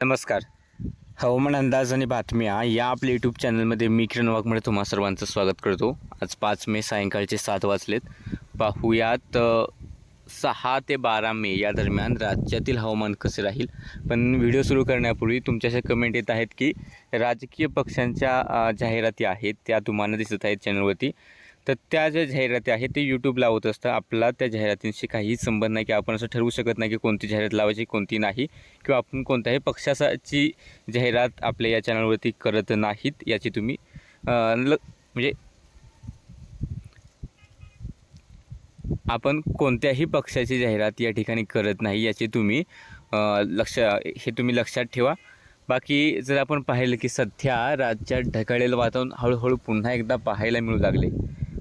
नमस्कार. हवामान अंदाज आणि बातम्या या आपल्या यूट्यूब चॅनलमध्ये मी किरण वाघमध्ये तुम्हा सर्वांचं स्वागत करतो. आज पाच मे सायंकाळचे सात वाजलेत. पाहूयात सहा ते बारा मे या दरम्यान राज्यातील हवामान कसे राहील? पण व्हिडिओ सुरू करण्यापूर्वी तुमच्याशा कमेंट येत आहेत की राजकीय पक्षांच्या जाहिराती आहेत त्या तुम्हाला दिसत आहेत चॅनलवरती तर त्या ज्या जाहिराती आहेत ते यूट्यूब लावत असतं. आपला त्या जाहिरातींशी काहीही संबंध नाही की आपण असं ठरवू शकत नाही की कोणती जाहिरात लावायची कोणती नाही किंवा आपण कोणत्याही पक्षाची जाहिरात आपल्या या चॅनलवरती करत नाहीत याची तुम्ही ल म्हणजे आपण कोणत्याही पक्षाची जाहिरात या ठिकाणी करत नाही याची तुम्ही लक्ष हे तुम्ही लक्षात ठेवा. बाकी जर आपण पाहिलं की सध्या राज्यात ढगाळलेलं वातावरण हळूहळू पुन्हा एकदा पाहायला मिळू लागले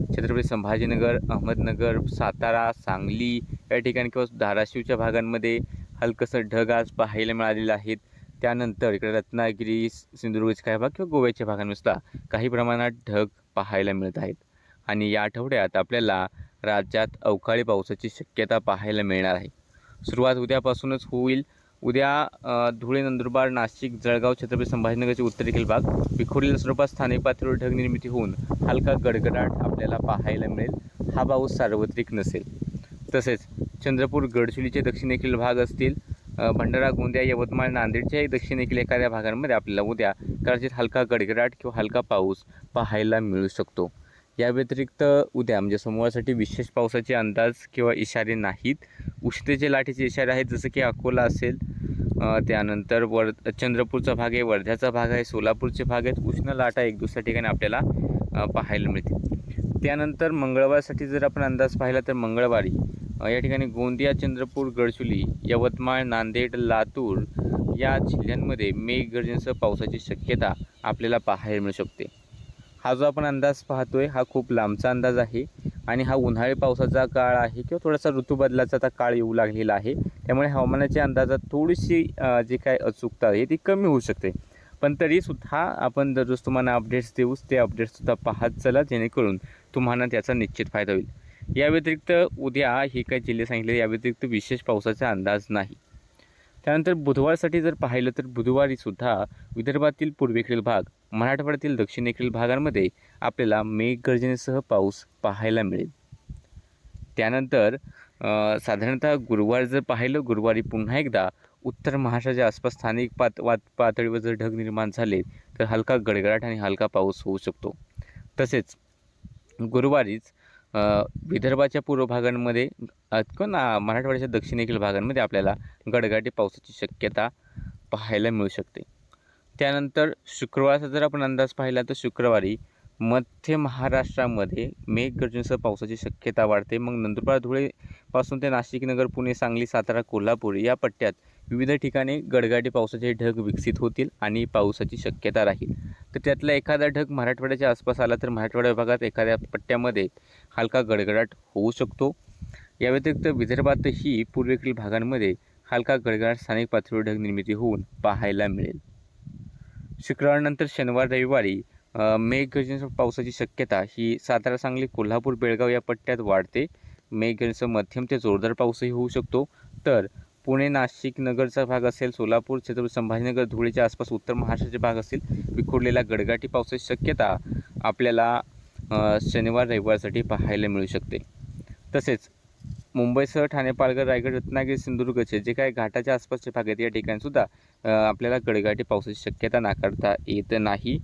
छत्रपती संभाजीनगर अहमदनगर सातारा सांगली या ठिकाणी किंवा धाराशिवच्या भागांमध्ये हलकंसं ढग आज पाहायला मिळालेलं आहेत. त्यानंतर इकडे रत्नागिरी सिंधुदुर्गच्या काही भाग किंवा गोव्याच्या भागांमध्ये सुद्धा काही प्रमाणात ढग पाहायला मिळत आहेत. आणि या आठवड्यात आपल्याला राज्यात अवकाळी पावसाची शक्यता पाहायला मिळणार आहे. सुरुवात उद्यापासूनच होईल. उद्या धुळे नंदुरबार नाशिक जळगाव छत्रपती संभाजीनगरचे उत्तरेखील भाग. विखुरलेल्या स्वरूपात स्थानिक पातळीवर ढग निर्मिती होऊन हलका गडगडाट आपल्याला पाहायला मिळेल. हा पाऊस सार्वत्रिक नसेल. तसेच चंद्रपूर गडचिरोलीचे दक्षिणेखील भाग असतील भंडारा गोंदिया यवतमाळ नांदेडच्याही दक्षिणेखील एखाद्या भागांमध्ये आपल्याला उद्या कदाचित हलका गडगडाट किंवा हलका पाऊस पाहायला मिळू शकतो. या व्यतिरिक्त उद्या म्हणजे सोमवारसाठी विशेष पावसाचे अंदाज किंवा इशारे नाहीत. उष्णतेचे लाटेचे इशारे आहेत जसं की अकोला असेल त्यानंतर वर चंद्रपूरचा भाग आहे वर्ध्याचा भाग आहे सोलापूरचे भाग आहेत. उष्ण लाटा एक दुसऱ्या ठिकाणी आपल्याला पाहायला मिळतील. त्यानंतर मंगळवारसाठी जर आपण अंदाज पाहिला तर मंगळवारी या ठिकाणी गोंदिया चंद्रपूर गडचुली यवतमाळ नांदेड लातूर या जिल्ह्यांमध्ये मेघगर्जनेसह पावसाची शक्यता आपल्याला पाहायला मिळू शकते. हा जो आपण अंदाज पाहतोय हा खूप लांबचा अंदाज आहे आणि हा उन्हाळी पावसाचा काळ आहे किंवा थोडासा ऋतूबदलाचा आता काळ येऊ लागलेला आहे. त्यामुळे हवामानाच्या अंदाजात थोडीशी जी काय अचूकता आहे ती कमी होऊ शकते. पण तरीसुद्धा आपण दररोज तुम्हाला अपडेट्स देऊच ते अपडेट्ससुद्धा पाहत चला जेणेकरून तुम्हाला त्याचा निश्चित फायदा होईल. या व्यतिरिक्त उद्या हे काही जिल्हे सांगितले या व्यतिरिक्त विशेष पावसाचा अंदाज नाही. त्यानंतर बुधवारसाठी जर पाहिलं तर बुधवारीसुद्धा विदर्भातील पूर्वेकडील भाग मराठवाड्यातील दक्षिणेकडील भागांमध्ये आपल्याला मेघगर्जनेसह पाऊस पाहायला मिळेल. त्यानंतर साधारणतः गुरुवार जर पाहिलं गुरुवारी पुन्हा एकदा उत्तर महाराष्ट्राच्या आसपास स्थानिक पात वात पातळीवर जर ढग निर्माण झाले तर हलका गडगडाट आणि हलका पाऊस होऊ शकतो. तसेच गुरुवारीच विदर्भाच्या पूर्व भागांमध्ये किंवा ना मराठवाड्याच्या दक्षिणेकडील भागांमध्ये आपल्याला गडगाटी पावसाची शक्यता पाहायला मिळू शकते. त्यानंतर शुक्रवारचा जर आपण अंदाज पाहिला तर शुक्रवारी मध्य महाराष्ट्रामध्ये मेघगर्जनेसह पावसाची शक्यता वाढते. मग नंदुरबार धुळेपासून ते नाशिक नगर पुणे सांगली सातारा कोल्हापूर या पट्ट्यात विविध ठिकाणी गडगाडी पावसाचे ढग विकसित होतील आणि पावसाची शक्यता राहील. तर त्यातला एखादा ढग मराठवाड्याच्या आसपास आला तर मराठवाड्या भागात एखाद्या पट्ट्यामध्ये हलका गडगडाट होऊ शकतो. या व्यतिरिक्त विदर्भातही पूर्वेकडील भागांमध्ये हलका गडगडाट स्थानिक पातळीवर ढग निर्मिती होऊन पाहायला मिळेल. शुक्रवारनंतर शनिवार रविवारी मेघगर्जनेसह पावसाची शक्यता ही सातारा सांगली कोल्हापूर बेळगाव या पट्ट्यात वाढते. मेघगर्जनेसह मध्यम ते जोरदार पाऊसही होऊ शकतो. तर पुणे नाशिक नगरचा भाग असेल सोलापूर छत्रपती संभाजीनगर धुळेच्या आसपास उत्तर महाराष्ट्राचे भाग असतील विखुरलेल्या गडगाटी पावसाची शक्यता आपल्याला शनिवार रविवारसाठी पाहायला मिळू शकते. तसेच मुंबईसह ठाणे पालघर रायगड रत्नागिरी सिंधुदुर्गचे जे काही घाटाच्या आसपासचे भाग आहेत या ठिकाणीसुद्धा आपल्याला गडगाटी पावसाची शक्यता नाकारता येत नाही.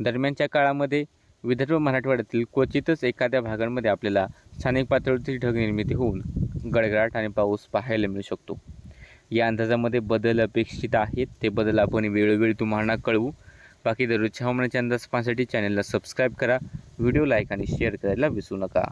दरम्यानच्या काळामध्ये विदर्भ मराठवाड्यातील क्वचितच एखाद्या भागांमध्ये आपल्याला स्थानिक पातळीतील ढग निर्मिती होऊन गडगडाट आणि पाऊस पाहायला मिळू शकतो. या अंदाजामध्ये बदल अपेक्षित आहेत. ते बदल आपण वेळोवेळी तुम्हाला कळवू. बाकी दररोजच्या हवामानाच्या अंदाज पाहण्यासाठी चॅनलला सबस्क्राईब करा. व्हिडिओ लाईक आणि शेअर करायला विसरू नका.